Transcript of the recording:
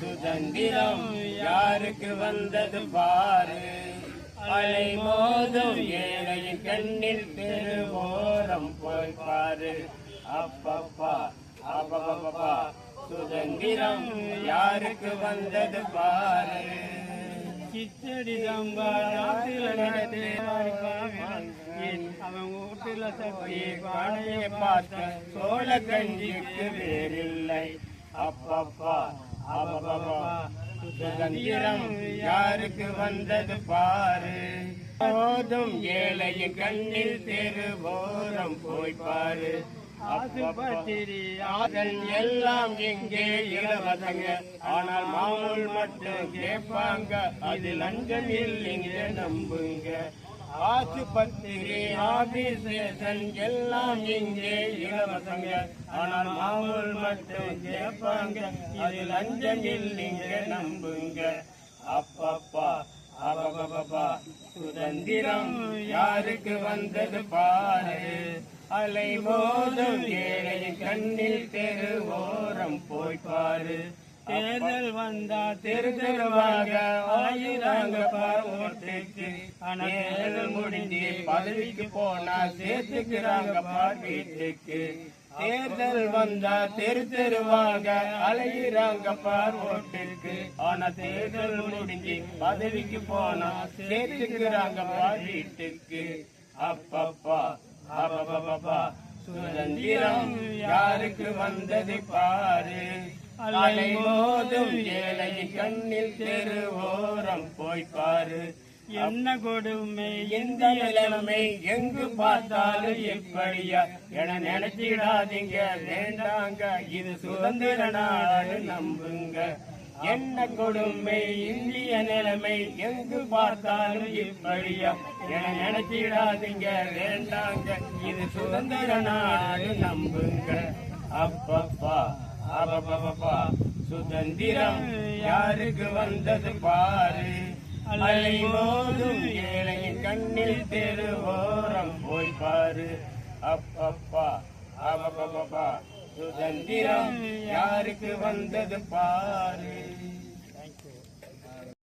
சுதந்திரம் யாருக்கு வந்தது பாரு? அலை மோதும் ஏழையின் கண்ணில் தெருவோரம் போய் பாரு. அப்பப்பா அப்பப்பப்பா. சுதந்திரம் யாருக்கு வந்தது பாரு? கிச்சடி அவன் வீட்டுல சட்டி பானையை பார்த்த சோழ கஞ்சிக்கு வேறில்லை. அப்பப்பா அப்பப்பா சுதந்திரம் யாருக்கு வந்தது பாரு. போதும் ஏழையின் கண்ணில் தெருவோரம் போய் பாரு. ஆசுபத்திரி ஆதல் எல்லாம் இங்கே இலவசங்க. ஆனால் மாமூல் மட்டும் கேட்பாங்க. அது லஞ்சம் இல்லைங்க நம்புங்க. ஆசுபத்திரி ஆபீசேஷன் எல்லாம் இங்கே இலவசங்க. ஆனால் மாமூல் மட்டும் கேட்பாங்க. அது லஞ்சம் இல்லைங்க நம்புங்க. அப்பப்பா அப்பப்பப்பா. சுதந்திரம் யாருக்கு வந்தது பாரு. அலை போதும் ஏழை கண்ணில் தெருவோரம் போய் பாரு தேர்தல் வந்தா தெரு தெருவாக ஆயிராங்க ஓட்டுக்கு ஆனா தேர்தல் முடிஞ்சு பதவிக்கு போனா சேர்த்துக்கிறாங்க பார் வீட்டுக்கு தேர்தல் வந்தா தெரு தெருவாக அலையிறாங்க பார் ஓட்டுக்கு ஆனா தேர்தல் முடிஞ்சு பதவிக்கு போனா சேர்த்துக்கிறாங்க பார் வீட்டுக்கு அப்பப்பா அப்பப்பப்பா. சுதந்திரம் யாருக்கு வந்தது பாரு. அலை மோதும் ஏழை கண்ணில் தெருவோரம் போய் பாரு. என்ன கொடுமை? இந்த நிலைமை? எங்கு பார்த்தாலும் எப்படியா என நினைச்சிடாதீங்க. வேண்டாங்க. இது சுதந்திர நாடு நம்புங்க. என்ன கொடுமை? இந்திய நிலைமை. எங்கு பார்த்தாலும் இப்படியா? என நினைச்சிடாதீங்க. வேண்டாங்க. இது சுதந்திர நாடு நம்புங்க. அப்பப்பா. அப்பப்பப்பா சுதந்திரம் யாருக்கு வந்தது பாரு. அலை மோதும் ஏழையின் கண்ணில் தெருவோரம் போய் பாரு. அப்பப்பா அப்பப்பப்பா சுதந்திரம் யாருக்கு வந்தது பாரு.